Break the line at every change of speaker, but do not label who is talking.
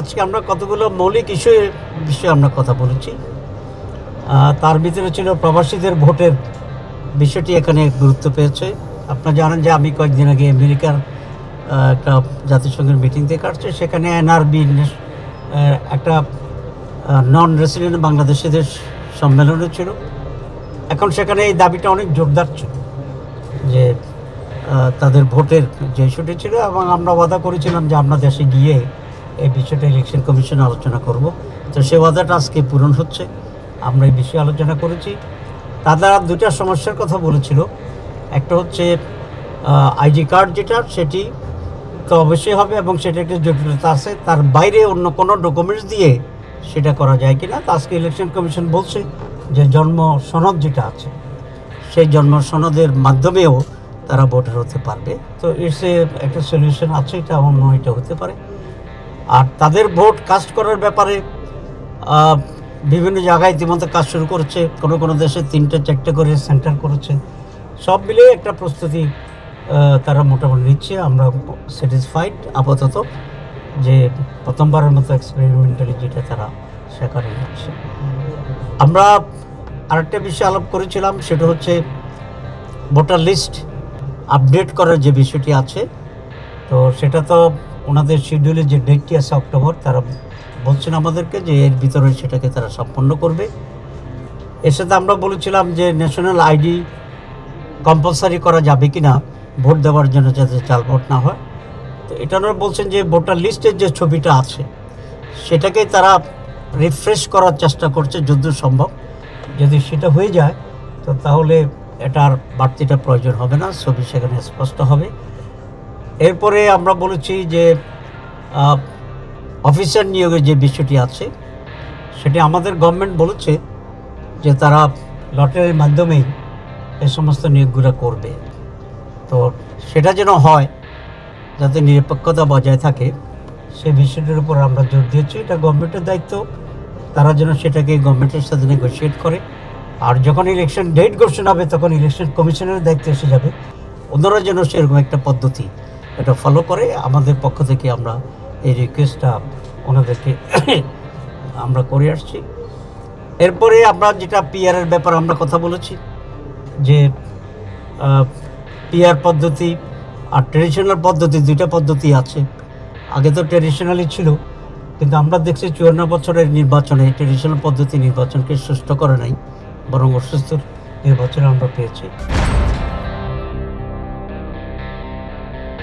আজকে আমরা কতগুলো মৌলিক ইস্যুর বিষয়ে আমরা কথা বলেছি। তার ভিতরে ছিল প্রবাসীদের ভোটের বিষয়টি এখানে গুরুত্ব পেয়েছে। আপনারা জানেন যে আমি কয়েকদিন আগে আমেরিকার একটা জাতিসংঘের মিটিং থেকে আসছে। সেখানে এনআরবি একটা নন রেসিডেন্ট বাংলাদেশিদের সম্মেলনে ছিল। এখন সেখানে এই দাবিটা অনেক জোরদার ছিল যে তাদের ভোটের যে ইস্যুটি ছিল এবং আমরা ওয়াদা করেছিলাম যে আমরা দেশে গিয়ে এই বিষয়টা ইলেকশন কমিশনে আলোচনা করব। তো সে ওয়াদাটা আজকে পূরণ হচ্ছে। আমরা এই বিষয়ে আলোচনা করেছি। তারা দুটা সমস্যার কথা বলেছিল। একটা হচ্ছে আইডি কার্ড যেটা, সেটি তো অবশ্যই হবে এবং সেটা একটা জটিলতা আছে। তার বাইরে অন্য কোনো ডকুমেন্টস দিয়ে সেটা করা যায় কিনা, তা আজকে ইলেকশন কমিশন বলছে যে জন্ম সনদ যেটা আছে, সেই জন্ম সনদের মাধ্যমেও তারা ভোটার হতে পারবে। তো এসে একটা সলিউশন আছে, এটা অন্য এটা হতে পারে। আর তাদের ভোট কাস্ট করার ব্যাপারে বিভিন্ন জায়গায় ইতিমধ্যে কাজ শুরু করেছে। কোনো কোনো দেশে তিনটে, চারটে করে সেন্টার করেছে। সব মিলিয়ে একটা প্রস্তুতি তারা মোটামুটি নিচ্ছে। আমরা স্যাটিসফাইড আপাতত যে প্রথমবারের মতো এক্সপেরিমেন্টালি যেটা তারা সেখানে নিচ্ছে আমরা আরেকটা বিষয় আলাপ করেছিলাম, সেটা হচ্ছে ভোটার লিস্ট আপডেট করার যে বিষয়টি আছে, তো সেটা তো ওনাদের শিডিউলের যে ডেটটি আছে অক্টোবর তারা বলছেন আমাদেরকে যে এর ভিতরে সেটাকে তারা সম্পন্ন করবে। এর সাথে আমরা বলেছিলাম যে ন্যাশনাল আইডি কম্পালসারি করা যাবে কি না ভোট দেওয়ার জন্য যাতে চাল ভোট না হয়। তো এটা ওনারা বলছেন যে ভোটার লিস্টের যে ছবিটা আছে, সেটাকে তারা রিফ্রেশ করার চেষ্টা করছে যদ্দূর সম্ভব। যদি সেটা হয়ে যায়, তো তাহলে এটার বাড়তিটা প্রয়োজন হবে না, ছবি সেখানে স্পষ্ট হবে। এরপরে আমরা বলেছি যে অফিসার নিয়োগের যে বিষয়টি আছে, সেটি আমাদের গভর্নমেন্ট বলেছে যে তারা লটারির মাধ্যমেই এ সমস্ত নিয়োগগুলো করবে। তো সেটা যেন হয়, যাতে নিরপেক্ষতা বজায় থাকে, সে বিষয়টির উপর আমরা জোর দিয়েছি। এটা গভর্নমেন্টের দায়িত্ব। তারা যেন সেটাকে গভর্নমেন্টের সাথে নেগোসিয়েট করে। আর যখন ইলেকশন ডেট ঘোষণা হবে, তখন ইলেকশন কমিশনের দায়িত্ব এসে যাবে। ওনারা যেন সেরকম একটা পদ্ধতি এটা ফলো করে আমাদের পক্ষ থেকে আমরা এই রিকোয়েস্টটা ওনাদেরকে আমরা করে আসছি। এরপরে আমরা যেটা পিআরের ব্যাপারে আমরা কথা বলেছি, যে পিআর পদ্ধতি আর ট্রেডিশনাল পদ্ধতি দুইটা পদ্ধতি আছে। আগে তো ট্রেডিশনালি ছিল, কিন্তু আমরা দেখছি চুয়ান্ন বছরের নির্বাচনে ট্রেডিশনাল পদ্ধতি নির্বাচনকে সুস্থ করে নাই, বরং অসুস্থ নির্বাচনে আমরা পেয়েছি।